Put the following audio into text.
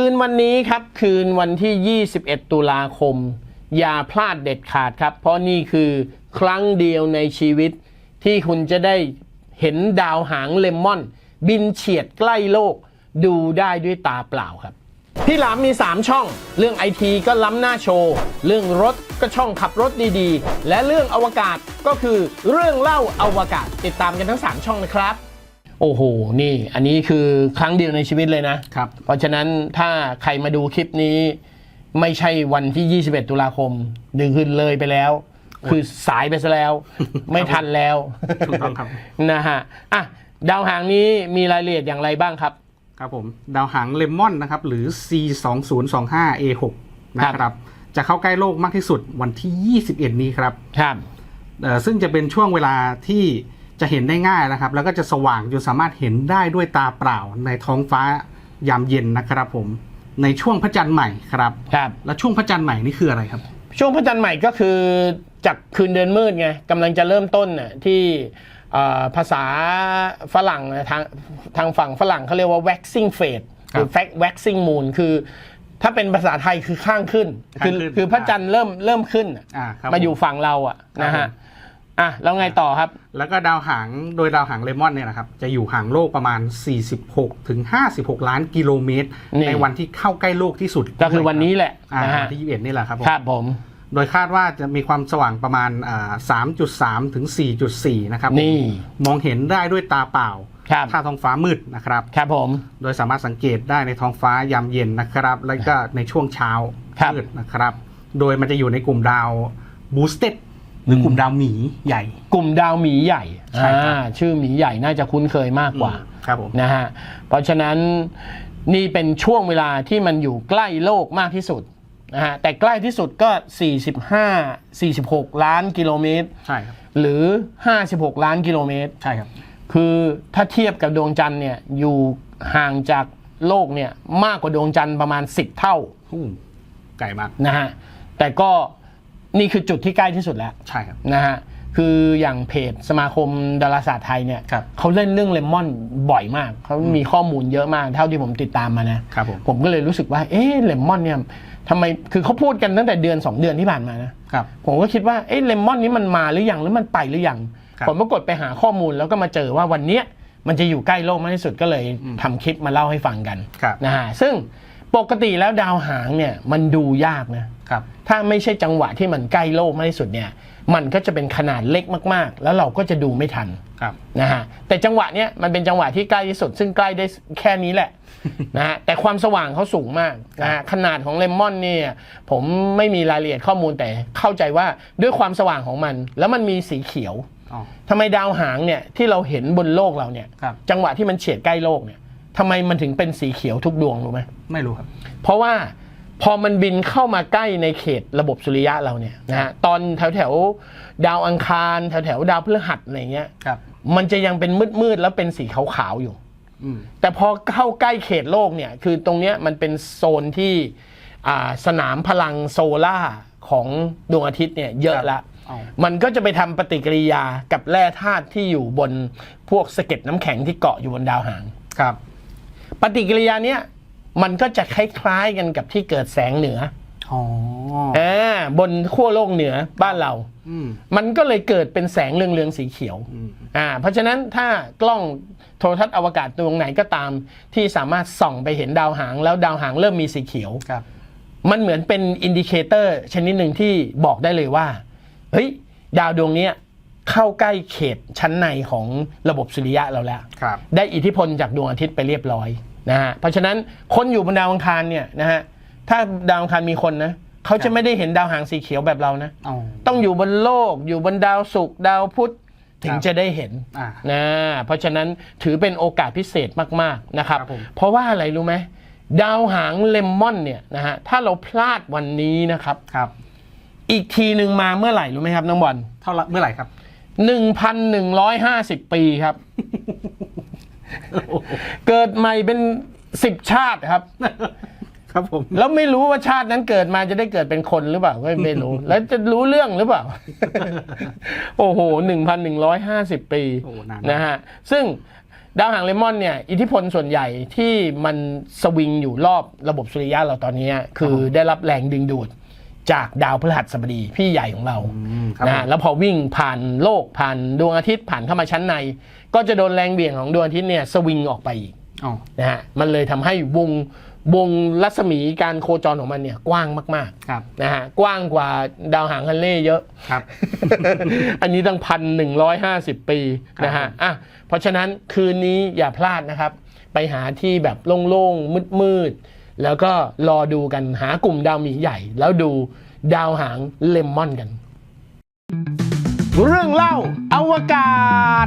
คืนวันนี้ครับ คืนวันที่ 21 ตุลาคม อย่าพลาดเด็ดขาดครับ เพราะนี่คือครั้งเดียวในชีวิต ที่คุณจะได้เห็นดาวหางเลมอน บินเฉียดใกล้โลก ดูได้ด้วยตาเปล่าครับ พี่หลามมี 3 ช่อง เรื่องไอทีก็ล้ำหน้าโชว์ เรื่องรถก็ช่องขับรถดีๆ และเรื่องอวกาศก็คือเรื่องเล่าอวกาศ ติดตามกันทั้ง 3 ช่องนะครับ โอ้โห นี่ อันนี้คือครั้งเดียวในชีวิตเลยนะ ครับ เพราะฉะนั้นถ้าใครมาดูคลิปนี้ ไม่ใช่วันที่ 21 ตุลาคมดึงขึ้นเลยไปแล้ว คือสายไปซะแล้ว ไม่ทันแล้ว ถูกต้องครับ นะฮะ อะ ดาวหางนี้มีรายละเอียดอย่างไรบ้างครับ ครับผม ดาวหางเลมอนนะครับ หรือ C 2 0 2 5 A 6นะครับ จะเข้าใกล้โลกมากที่สุดวันที่ 21 นี้ครับ ครับเอ่อซึ่งจะเป็นช่วงเวลาที่ จะเห็นได้ง่ายนะครับ แล้วก็จะสว่างจนสามารถเห็นได้ด้วยตาเปล่าในท้องฟ้ายามเย็นนะครับผมในช่วงพระจันทร์ใหม่ครับครับและช่วงพระจันทร์ใหม่นี่คืออะไรครับ ช่วงพระจันทร์ใหม่ก็คือจากคืนเดือนมืดไงกำลังจะเริ่มต้นน่ะที่เอ่อภาษาฝรั่งนะทางทางฝั่งฝรั่งเขาเรียกว่า waxing phase หรือ fact waxing moon คือถ้าเป็นภาษาไทยคือข้างขึ้น คือข้างขึ้นคือพระจันทร์เริ่มเริ่มขึ้นน่ะอ่าครับมาอยู่ฝั่งเราอะครับนะฮะผม อะแล้วไงต่อครับ แล้วก็ดาวหางโดยดาวหางเลมอนเนี่ยนะครับ จะอยู่ห่างโลกประมาณ 46ถึง56 ล้านกิโลเมตรนี่ในวันที่เข้าใกล้โลกที่สุด ก็คือวันนี้แหละอ่านะฮะวันที่21นี่แหละครับผมครับผมโดยคาดว่าจะมีความสว่างประมาณอ่า3.3 ถึง 4.4 นะครับผมนี่มองเห็นได้ด้วยตาเปล่าครับถ้าท้องฟ้ามืดนะครับ ครับผม โดยสามารถสังเกตได้ในท้องฟ้ายามเย็นนะครับ แล้วก็ในช่วงเช้าครับมืดนะครับ โดยมันจะอยู่ในกลุ่มดาวบูสเต็ด หรือกลุ่มดาวหมีใหญ่ กลุ่มดาวหมีใหญ่ใช่ครับ อ่าชื่อหมีใหญ่น่าจะคุ้นเคยมากกว่าครับผม นะฮะเพราะฉะนั้นนี่เป็นช่วงเวลาที่มันอยู่ใกล้โลกมากที่สุดนะฮะแต่ใกล้ที่สุดก็ 45 46 ล้านกิโลเมตร ใช่ครับ หรือ 56 ล้านกิโลเมตร ใช่ครับ คือถ้าเทียบกับดวงจันทร์เนี่ยอยู่ห่างจากโลกเนี่ยมากกว่าดวงจันทร์ประมาณ 10 เท่าอู้ไกลมาก นะฮะ แต่ก็ นี่คือจุดที่ใกล้ที่สุดแล้วใช่ครับนะฮะคืออย่างเพจสมาคมดาราศาสตร์ไทยเนี่ยครับเขาเล่นเรื่องเลมอนบ่อยมากเขามีข้อมูลเยอะมากเท่าที่ผมติดตามมานะครับผมผมก็เลยรู้สึกว่าเอ๊ะเลมอนเนี่ยทำไมคือเขาพูดกันตั้งแต่เดือน 2 เดือนที่ผ่านมานะครับผมก็คิดว่าเอ๊ะเลมอนนี้มันมาหรือยังหรือมันไปหรือยังครับผมปรากฏไปหาข้อมูลแล้วก็มาเจอว่าวันเนี้ยมันจะอยู่ใกล้โลกมากที่สุดก็เลยอืมทำคลิปมาเล่าให้ฟังกันครับนะฮะซึ่งปกติแล้วดาวหางเนี่ยมันดูยากนะครับ ถ้าไม่ใช่จังหวะที่มันใกล้โลกมากที่สุดเนี่ยมันก็จะเป็นขนาดเล็กมากๆ แล้วเราก็จะดูไม่ทันครับนะฮะแต่จังหวะเนี้ยมันเป็นจังหวะที่ใกล้ที่สุด ซึ่งใกล้ได้แค่นี้แหละนะฮะแต่ความสว่างเขาสูงมากนะฮะขนาดของเลมอนเนี่ยผมไม่มีรายละเอียดข้อมูลแต่เข้าใจว่าด้วยความสว่างของมัน แล้วมันมีสีเขียวอ๋อทำไมดาวหางเนี่ยที่เราเห็นบนโลกเราเนี่ยครับจังหวะที่มันเฉียดใกล้โลกเนี่ยทำไมมันถึงเป็นสีเขียวทุกดวงรู้ไหมไม่รู้ครับ เพราะว่า พอมันบินเข้ามาใกล้ในเขตระบบสุริยะเราเนี่ยนะฮะตอนแถวแถวๆดาวอังคารแถวแถวๆดาวพฤหัสอะไรเงี้ยครับ มันจะยังเป็นมืดๆแล้วเป็นสีขาวๆอยู่อืมแต่พอเข้าใกล้เขตโลกเนี่ย คือตรงเนี้ยมันเป็นโซนที่อ่าสนามพลังโซล่าของดวงอาทิตย์เนี่ยเยอะละอ๋อมันก็จะไปทำปฏิกิริยากับแร่ธาตุที่อยู่บนพวกสะเก็ดน้ำแข็งที่เกาะอยู่บนดาวหางครับ ปฏิกิริยาเนี้ย มันก็จะคล้ายๆกันกับที่เกิดแสงเหนืออ๋ออ่าบนขั้วโลกเหนือบ้านเรา อืม มันก็เลยเกิดเป็นแสงเรืองๆสีเขียว อืม อ่า เพราะฉะนั้นถ้ากล้องโทรทัศน์อวกาศดวงไหนก็ตาม ที่สามารถส่องไปเห็นดาวหาง แล้วดาวหางเริ่มมีสีเขียว ครับ มันเหมือนเป็นอินดิเคเตอร์ชนิดหนึ่งที่บอกได้เลยว่า เฮ้ย ดาวดวงเนี้ยเข้าใกล้เขตชั้นในของระบบสุริยะเราแล้ว ครับ ได้อิทธิพลจากดวงอาทิตย์ไปเรียบร้อย นะฮะเพราะฉะนั้นคนอยู่บนดาวอังคารเนี่ยนะฮะถ้าดาวอังคารมีคนนะเขาจะไม่ได้เห็นดาวหางสีเขียวแบบเรานะ อ๋อ ต้องอยู่บนโลกอยู่บนดาวศุกร์ดาวพุธถึงครับจะได้เห็นอ่านะเพราะฉะนั้นถือเป็นโอกาสพิเศษมากๆนะครับ ครับผม เพราะว่าอะไรรู้ไหมดาวหางเลมอนเนี่ยนะฮะถ้าเราพลาดวันนี้นะครับ ครับ อีกทีหนึ่งมาเมื่อไหร่รู้ไหมครับน้องบอลเท่าไหรเมื่อไหร่ครับ 1,150 ปีครับ เกิดใหม่เป็นสิบชาติครับ ครับผม แล้วไม่รู้ว่าชาตินั้นเกิดมาจะได้เกิดเป็นคนหรือเปล่าก็ไม่รู้ แล้วจะรู้เรื่องหรือเปล่า โอ้โห1,150ปีโอ้นานนะฮะ ซึ่งดาวหางเลมอนเนี่ย อิทธิพลส่วนใหญ่ที่มันสวิงอยู่รอบระบบสุริยะเราตอนนี้ คือได้รับแรงดึงดูด จากดาวพฤหัสบดีพี่ใหญ่ของเราอืมครับนะฮะแล้วพอวิ่งผ่านโลกผ่านดวงอาทิตย์ผ่านเข้ามาชั้นใน ก็จะโดนแรงเบี่ยงของดวงอาทิตย์เนี่ยสวิงออกไปอีกอ๋อนะฮะมันเลยทำให้วงวงรัศมีการโคจรของมันเนี่ยกว้างมากครับๆนะฮะกว้างกว่าดาวหางฮันเล่เยอะครับ อันนี้ตั้งพันหนึ่งร้อยห้าสิบปีนะฮะครับอะเพราะฉะนั้นคืนนี้อย่าพลาดนะครับ ไปหาที่แบบโล่งๆมืดๆ แล้วก็รอดูกันหากลุ่มดาวหมีใหญ่ แล้วดูดาวหางเลมอนกัน เรื่องเล่าอวกาศ